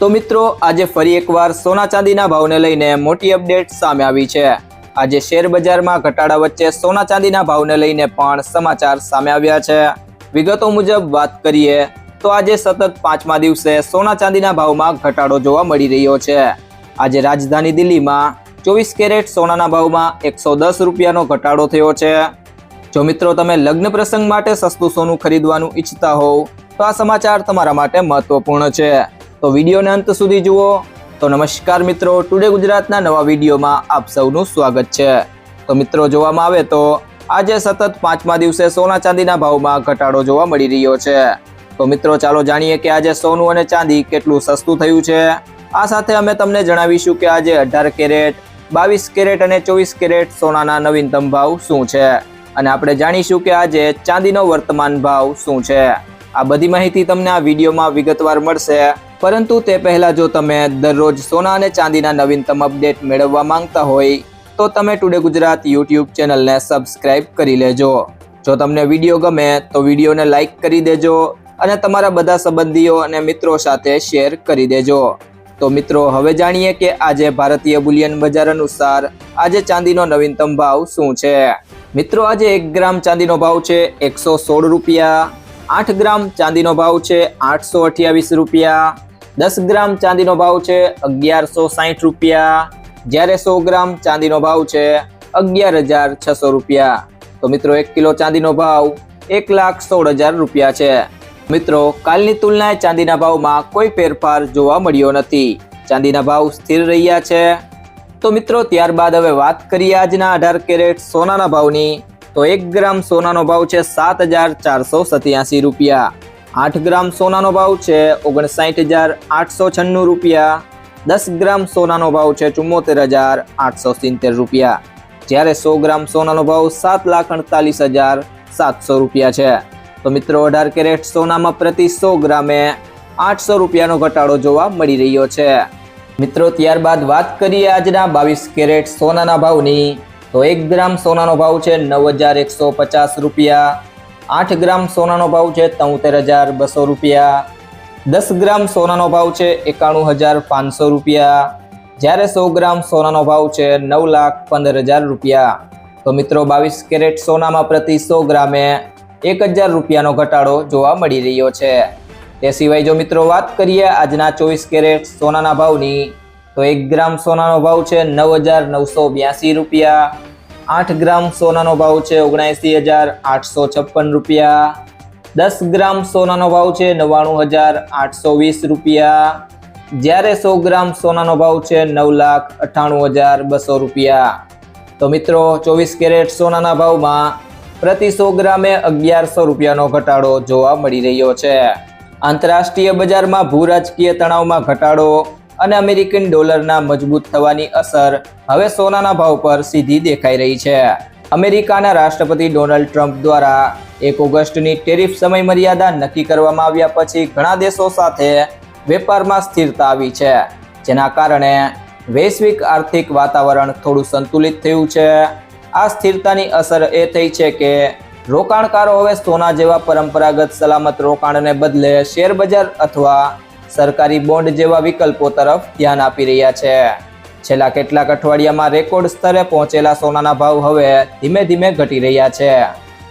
તો મિત્રો, આજે ફરી એકવાર સોના ચાંદીના ભાવને લઈને મોટી અપડેટ સામે આવી છે. આજે શેર બજારમાં ઘટાડા વચ્ચે સોના ચાંદીના ભાવને લઈને પણ સમાચાર સામે આવ્યા છે. વિગતો મુજબ વાત કરીએ, તો આજે સતત પાંચમા દિવસે સોના ચાંદીના ભાવમાં ઘટાડો જોવા મળી રહ્યો છે. આજે રાજધાની દિલ્હીમાં ચોવીસ કેરેટ સોનાના ભાવમાં એકસો દસ રૂપિયાનો ઘટાડો થયો છે. જો મિત્રો, તમે લગ્ન પ્રસંગ માટે સસ્તું સોનું ખરીદવાનું ઈચ્છતા હોવ, તો આ સમાચાર તમારા માટે મહત્વપૂર્ણ છે. તો વિડીયોને અંત સુધી જુઓ. તો નમસ્કાર મિત્રો ટુડે ગુજરાતના નવા વિડીયોમાં આપ સૌનું સ્વાગત છે. તો મિત્રો, જોવામાં આવે તો આજે સતત પાંચમા દિવસે સોના ચાંદીના ભાવમાં ઘટાડો જોવા મળી રહ્યો છે. તો મિત્રો, ચાલો જાણીએ કે આજે સોનું અને ચાંદી કેટલું સસ્તું થયું છે. આ સાથે અમે તમને જણાવીશું કે આજે અઢાર કેરેટ, બાવીસ કેરેટ અને ચોવીસ કેરેટ સોનાના નવીનતમ ભાવ શું છે. અને આપણે જાણીશું કે આજે ચાંદીનો વર્તમાન ભાવ શું છે. આ બધી માહિતી તમને આ વિડીયોમાં વિગતવાર મળશે. પરંતુ તે પહેલાં જો તમે દરરોજ સોના અને ચાંદીના નવીનતમ અપડેટ મેળવવા માંગતા હોય, તો તમે ટુડે ગુજરાત યુટ્યુબ ચેનલને સબસ્ક્રાઇબ કરી લેજો. જો તમને વીડિયો ગમે, તો વિડીયોને લાઇક કરી દેજો અને તમારા બધા સંબંધીઓ અને મિત્રો સાથે શેર કરી દેજો. તો મિત્રો, હવે જાણીએ કે આજે ભારતીય બુલિયન બજાર અનુસાર આજે ચાંદીનો નવીનતમ ભાવ શું છે? મિત્રો, આજે એક ગ્રામ ચાંદીનો ભાવ છે એકસો સોળ રૂપિયા, આઠ ગ્રામ ચાંદીનો ભાવ છે આઠસો અઠ્યાવીસ રૂપિયા દસ ગ્રામ ચાંદીનો ભાવ છે અગિયારસો સાહીઠ રૂપિયા. જ્યારે સો ગ્રામ ચાંદીનો ભાવ છે અગિયાર હજાર છસો રૂપિયા. તો મિત્રો, એક કિલો ચાંદીનો ભાવ એક લાખ સોળ હજાર રૂપિયા છે. મિત્રો, કાલની તુલનાએ ચાંદીના ભાવમાં કોઈ ફેરફાર જોવા મળ્યો નથી. ચાંદીના ભાવ સ્થિર રહ્યા છે. તો મિત્રો, ત્યારબાદ હવે વાત કરીએ આજના અઢાર કેરેટ સોનાના ભાવની. તો એક ગ્રામ સોનાનો ભાવ છે સાત હજાર ચારસો સત્યાસી રૂપિયા. આઠ ગ્રામ સોનાનો ભાવ છે, ઓગણસાઠ હજાર આઠસો છન્નું રૂપિયા. દસ ગ્રામ સોનાનો ભાવ છે, ચુમ્મોતેર હજાર આઠસો સિત્તેર રૂપિયા. જ્યારે સો ગ્રામ સોનાનો ભાવ સાત લાખ અડતાલીસ હજાર સાતસો રૂપિયા છે. તો મિત્રો, અઢાર કેરેટ સોનામાં પ્રતિ સો ગ્રામે આઠસો રૂપિયાનો ઘટાડો જોવા મળી રહ્યો છે. મિત્રો, ત્યારબાદ વાત કરીએ આજના બાવીસ કેરેટ સોનાના ભાવની. તો એક ગ્રામ સોનાનો ભાવ છે, નવ હજાર એકસો પચાસ રૂપિયા. આઠ ગ્રામ સોનાનો ભાવ છે, તોતેર હજાર બસો રૂપિયા. દસ ગ્રામ સોનાનો ભાવ છે, એકાણું હજાર પાંચસો રૂપિયા. જ્યારે સો ગ્રામ સોનાનો ભાવ છે, નવ લાખ પંદર હજાર રૂપિયા. તો મિત્રો, બાવીસ કેરેટ સોનામાં પ્રતિ સો ગ્રામે એક હજાર રૂપિયાનો ઘટાડો જોવા મળી રહ્યો છે. તે સિવાય જો મિત્રો વાત કરીએ આજના ચોવીસ કેરેટ સોનાના ભાવની, તો એક ગ્રામ સોનાનો ભાવ છે, નવ હજાર નવસો બ્યાસી રૂપિયા. આઠ ગ્રામ સોનાનો ભાવ છે ઓગણસી હજાર આઠસો છપ્પન રૂપિયા. દસ ગ્રામ સોનાનો ભાવ છે નવ્વાણું હજાર આઠસો વીસ રૂપિયા. જ્યારે સો ગ્રામ સોનાનો ભાવ છે નવ લાખ અઠ્ઠાણું હજાર બસો રૂપિયા. તો મિત્રો, ચોવીસ કેરેટ સોનાના ભાવમાં પ્રતિ સો ગ્રામે અગિયારસો રૂપિયાનો ઘટાડો જોવા મળી રહ્યો છે. આંતરરાષ્ટ્રીય બજારમાં ભૂરાજકીય તણાવમાં ઘટાડો અને અમેરિકન ડોલરના મજબૂત થવાની અસર હવે સોનાના ભાવ પર સીધી દેખાઈ રહી છે. અમેરિકાના રાષ્ટ્રપતિ ડોનાલ્ડ ટ્રમ્પ દ્વારા એક ઓગસ્ટની ટેરિફ સમય મર્યાદા નક્કી કરવામાં આવ્યા પછી ઘણા દેશો સાથે વેપારમાં સ્થિરતા આવી છે, જેના કારણે વૈશ્વિક આર્થિક વાતાવરણ થોડું સંતુલિત થયું છે. આ સ્થિરતાની અસર એ થઈ છે કે રોકાણકારો હવે સોના જેવા પરંપરાગત સલામત રોકાણને બદલે શેર બજાર અથવા સરકારી બોન્ડ જેવા વિકલ્પો તરફ ધ્યાન આપી રહ્યા છે. છેલ્લા કેટલાક અઠવાડિયામાં રેકોર્ડ સ્તરે પહોંચેલા સોનાના ભાવ હવે ધીમે ધીમે ઘટી રહ્યા છે.